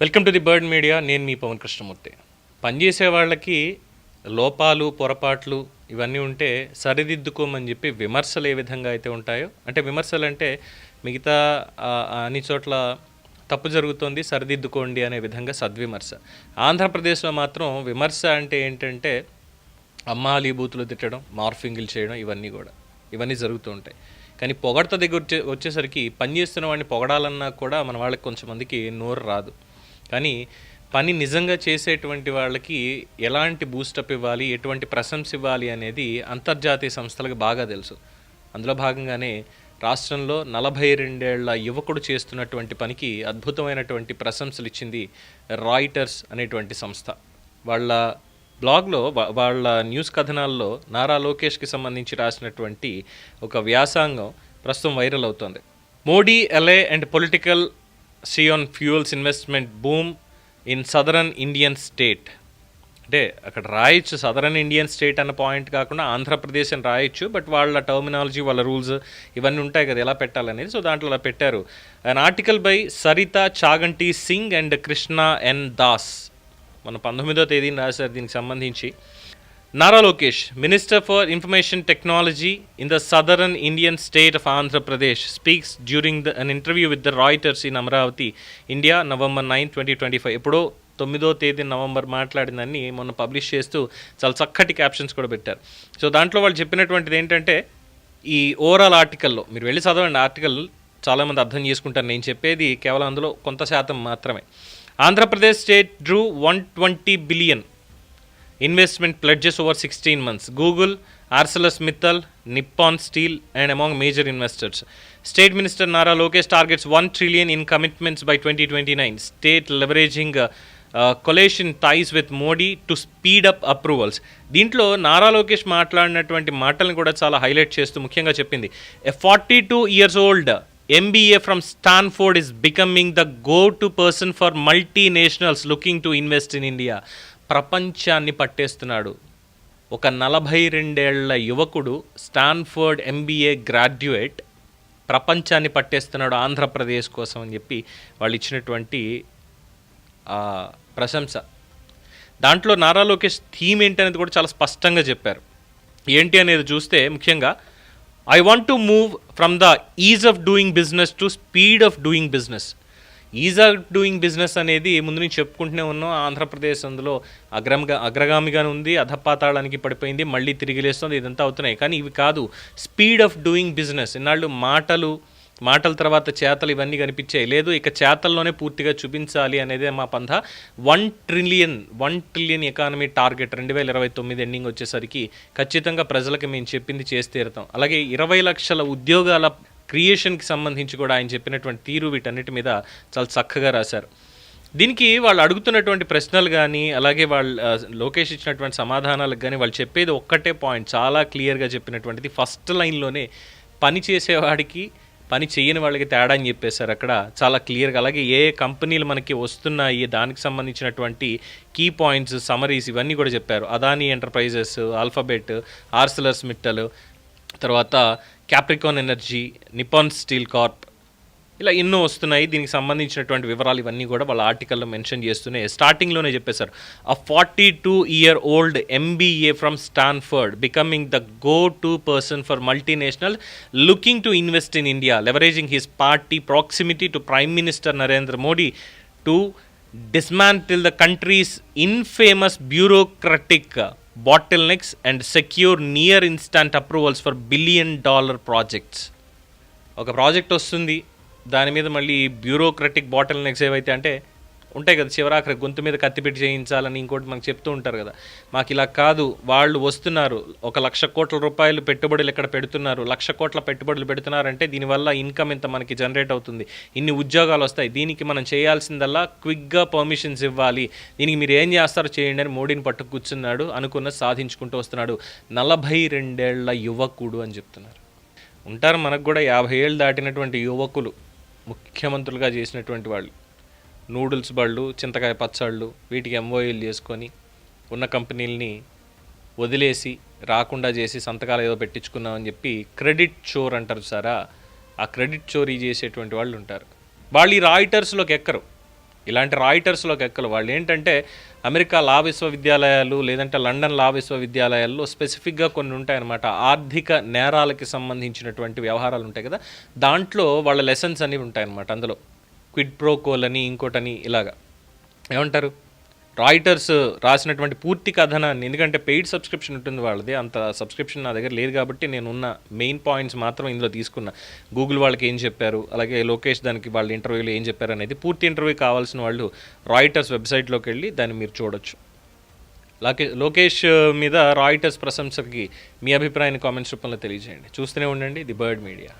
Welcome to the Bird Media నేను మీ పవన్ కృష్ణమూర్తి. పనిచేసే వాళ్ళకి లోపాలు పొరపాట్లు ఇవన్నీ ఉంటే సరిదిద్దుకోమని చెప్పి విమర్శలు ఏ విధంగా అయితే ఉంటాయో అంటే విమర్శలు అంటే మిగతా అన్ని చోట్ల తప్పు జరుగుతోంది సరిదిద్దుకోండి అనే విధంగా సద్విమర్శ. ఆంధ్రప్రదేశ్లో మాత్రం విమర్శ అంటే ఏంటంటే అమ్మాలి బూతులు తిట్టడం మార్ఫింగ్లు చేయడం ఇవన్నీ కూడా ఇవన్నీ జరుగుతూ ఉంటాయి. కానీ పొగడత దగ్గర వచ్చే వచ్చేసరికి పనిచేస్తున్న వాడిని పొగడాలన్నా కూడా మన వాళ్ళకి కొంచెం మందికి నోరు రాదు. కానీ పని నిజంగా చేసేటువంటి వాళ్ళకి ఎలాంటి బూస్టప్ ఇవ్వాలి ఎటువంటి ప్రశంస ఇవ్వాలి అనేది అంతర్జాతీయ సంస్థలకు బాగా తెలుసు. అందులో భాగంగానే రాష్ట్రంలో నలభై రెండేళ్ళ యువకుడు చేస్తున్నటువంటి పనికి అద్భుతమైనటువంటి ప్రశంసలు ఇచ్చింది రాయిటర్స్ అనేటువంటి సంస్థ. వాళ్ళ బ్లాగ్లో వాళ్ళ న్యూస్ కథనాల్లో నారా లోకేష్కి సంబంధించి రాసినటువంటి ఒక వ్యాసాంగం ప్రస్తుతం వైరల్ అవుతోంది. Modi ally and political scion fuels investment boom in southern Indian state అంటే అక్కడ రాయొచ్చు సదరన్ ఇండియన్ స్టేట్ అన్న పాయింట్ కాకుండా ఆంధ్రప్రదేశ్ అని రాయొచ్చు బట్ వాళ్ళ టర్మినాలజీ వాళ్ళ రూల్స్ ఇవన్నీ ఉంటాయి కదా ఎలా పెట్టాలనేది. సో దాంట్లో అలా పెట్టారు. An article by Saritha Chaganti Singh and Krishna N Das మన పంతొమ్మిదో తేదీని రాశారు దీనికి సంబంధించి. Nara Lokesh minister for information technology in the southern Indian state of Andhra Pradesh speaks during the an interview with the Reuters in Amaravati India November nine twenty twenty five ఎప్పుడో తొమ్మిదో తేదీ November మాట్లాడిందని మొన్న publish చేస్తూ చాలా చక్కటి captions కూడా పెట్టారు. So దాంట్లో వాళ్ళు చెప్పినటువంటిది ఏంటంటే ఈ ఓవరాల్ ఆర్టికల్లో మీరు వెళ్ళి చదవండి ఆర్టికల్ చాలామంది అర్థం చేసుకుంటారు. నేను చెప్పేది కేవలం అందులో కొంత శాతం మాత్రమే. Andhra Pradesh state drew one twenty billion investment pledges over sixteen months Google Arcelor Mittal Nippon Steel and among major investors state minister Nara Lokesh targets one trillion in commitments by twenty twenty nine state leveraging coalition ties with Modi to speed up approvals దీంట్లో నారా లోకేష్ మాట్లాడినటువంటి మాటలను కూడా చాలా highlight చేస్తూ ముఖ్యంగా చెప్పింది a forty two years old MBA from Stanford is becoming the go to person for multinationals looking to invest in India ప్రపంచాన్ని పట్టేస్తున్నాడు. ఒక నలభై రెండేళ్ళ యువకుడు స్టాన్ఫర్డ్ ఎంబీఏ గ్రాడ్యుయేట్ ప్రపంచాన్ని పట్టేస్తున్నాడు ఆంధ్రప్రదేశ్ కోసం అని చెప్పి వాళ్ళు ఇచ్చినటువంటి ప్రశంస. దాంట్లో నారా లోకేష్ థీమ్ ఏంటనేది కూడా చాలా స్పష్టంగా చెప్పారు. ఏంటి అనేది చూస్తే ముఖ్యంగా I want to move from the ease of doing business to speed of doing business. Ease of doing business అనేది ముందు నుంచి చెప్పుకుంటూనే ఉన్నాం. ఆంధ్రప్రదేశ్ అందులో అగ్రంగా అగ్రగామిగానే ఉంది అధపాతాళానికి పడిపోయింది మళ్ళీ తిరిగి లేస్తుంది ఇదంతా అవుతున్నాయి. కానీ ఇవి కాదు స్పీడ్ ఆఫ్ డూయింగ్ బిజినెస్. ఇన్నాళ్ళు మాటలు మాటల తర్వాత చేతలు ఇవన్నీ కనిపించాయి. లేదు ఇక చేతల్లోనే పూర్తిగా చూపించాలి అనేది మా పంధ one trillion one trillion economy target రెండు వేల ఇరవై తొమ్మిది ఎండింగ్ వచ్చేసరికి ఖచ్చితంగా ప్రజలకు మేము చెప్పింది చేసి తీరుతాం. అలాగే ఇరవై లక్షల ఉద్యోగాల క్రియేషన్కి సంబంధించి కూడా ఆయన చెప్పినటువంటి తీరు వీటన్నిటి మీద చాలా చక్కగా రాశారు. దీనికి వాళ్ళు అడుగుతున్నటువంటి ప్రశ్నలు కానీ అలాగే వాళ్ళు లోకేష్ ఇచ్చినటువంటి సమాధానాలకు కానీ వాళ్ళు చెప్పేది ఒక్కటే పాయింట్. చాలా క్లియర్గా చెప్పినటువంటిది ఫస్ట్ లైన్లోనే పని చేసేవాడికి పని చేయని వాళ్ళకి తేడా అని చెప్పేశారు అక్కడ. చాలా క్లియర్గా అలాగే ఏ కంపెనీలు మనకి వస్తున్నాయి దానికి సంబంధించినటువంటి కీ పాయింట్స్ సమరీస్ ఇవన్నీ కూడా చెప్పారు. Adani Enterprises Alphabet Arcelor Mittal తర్వాత Capricorn Energy Nippon Steel Corp ఇలా ఎన్నో వస్తున్నాయి. దీనికి సంబంధించినటువంటి వివరాలు ఇవన్నీ కూడా వాళ్ళ ఆర్టికల్లో మెన్షన్ చేస్తూనే స్టార్టింగ్లోనే చెప్పేశారు. A forty two year old MBA from Stanford becoming the go to person for multinational looking to invest in India leveraging his party proximity to prime minister Narendra Modi to dismantle the country's infamous bureaucratic bottlenecks and secure near instant approvals for billion dollar projects ఒక project వస్తుంది దాని మీద మళ్ళీ bureaucratic bottle next ఏవైతే అంటే ఉంటాయి కదా చివరాఖరి గొంతు మీద కత్తిపెట్టి చేయించాలని ఇంకోటి మనకు చెప్తూ ఉంటారు కదా. మాకు ఇలా కాదు వాళ్ళు వస్తున్నారు ఒక లక్ష కోట్ల రూపాయలు పెట్టుబడులు ఇక్కడ పెడుతున్నారు లక్ష కోట్ల పెట్టుబడులు పెడుతున్నారంటే దీనివల్ల ఇన్కమ్ ఇంత మనకి జనరేట్ అవుతుంది. ఇన్ని ఉద్యోగాలు వస్తాయి దీనికి మనం చేయాల్సిందల్లా క్విక్గా పర్మిషన్స్ ఇవ్వాలి. దీనికి మీరు ఏం చేస్తారో చేయండి అని మోడీని పట్టు కూర్చున్నాడు అనుకున్న సాధించుకుంటూ వస్తున్నాడు. నలభై రెండేళ్ళ యువకుడు అని చెప్తున్నారు. ఉంటారు మనకు కూడా యాభై ఏళ్ళు దాటినటువంటి యువకులు ముఖ్యమంత్రులుగా చేసినటువంటి వాళ్ళు. నూడిల్స్ బళ్ళు చింతకాయ పచ్చళ్ళు వీటికి ఎంఓయూలు చేసుకొని ఉన్న కంపెనీలని వదిలేసి రాకుండా చేసి సంతకాలు ఏదో పెట్టించుకున్నామని చెప్పి క్రెడిట్ చోర్ అంటారు సారా. ఆ క్రెడిట్ చోరీ చేసేటువంటి వాళ్ళు ఉంటారు. వాళ్ళు ఈ రాయిటర్స్లోకి ఎక్కరు. ఇలాంటి రాయిటర్స్లోకి ఎక్కరు. వాళ్ళు ఏంటంటే అమెరికా లా విశ్వవిద్యాలయాలు లేదంటే లండన్ లా విశ్వవిద్యాలయాల్లో స్పెసిఫిక్గా కొన్ని ఉంటాయన్నమాట. ఆర్థిక నేరాలకి సంబంధించినటువంటి వ్యవహారాలు ఉంటాయి కదా. దాంట్లో వాళ్ళ లెసన్స్ అనేవి ఉంటాయన్నమాట అందులో. క్విడ్ ప్రోకోల్ అని ఇంకోటని ఇలాగా. ఏమంటారు? రాయిటర్స్ రాసినటువంటి పూర్తి కథనాన్ని ఎందుకంటే పెయిడ్ సబ్స్క్రిప్షన్ ఉంటుంది వాళ్ళది అంత సబ్స్క్రిప్షన్ నా దగ్గర లేదు కాబట్టి నేను ఉన్న మెయిన్ పాయింట్స్ మాత్రం ఇందులో తీసుకున్నా. గూగుల్ వాళ్ళకి ఏం చెప్పారు? అలాగే లోకేష్ దానికి వాళ్ళ ఇంటర్వ్యూలో ఏం చెప్పారు అనేది పూర్తి ఇంటర్వ్యూ కావాల్సిన వాళ్ళు రాయిటర్స్ వెబ్సైట్లోకి వెళ్ళి దాన్ని మీరు చూడొచ్చు. లాకే లోకేష్ మీద రాయిటర్స్ ప్రశంసకి మీ అభిప్రాయాన్ని కామెంట్స్ రూపంలో తెలియజేయండి. చూస్తూనే ఉండండి ది బర్డ్ మీడియా.